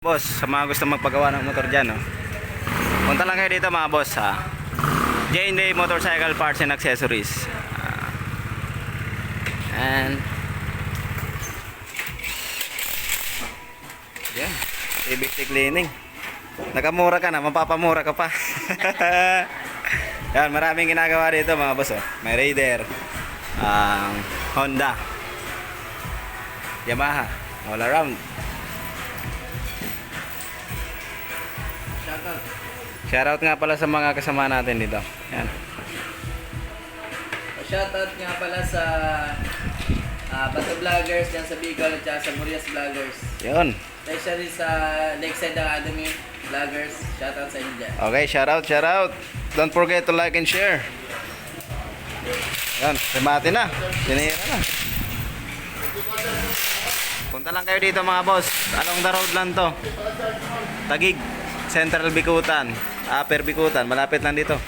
Boss, sa mga gusto magpagawa ng motor dyan, no? Punta lang kayo dito mga boss, ha? J&J Motorcycle Parts and Accessories. Ah. and... Yan, CBT cleaning. Nakamura ka na, mapapamura ka pa. Yan, maraming ginagawa dito mga boss, oh. May Raider, ang Honda, Yamaha, all around. Shoutout. Shoutout nga pala sa mga kasama natin dito. Yan. Shoutout nga pala sa ah, Bato Vloggers dyan sa Bicol at sa Murias Vloggers. Yun. Especially sa Lakeside Academy Vloggers. Shoutout sa inyo dyan. Okay, shoutout, shoutout. Don't forget to like and share. Yan, remate na. Sinira na. Punta lang kayo dito mga boss. Along the road lang to. Tagig. Central Bikutan. Upper Bikutan. Malapit lang dito.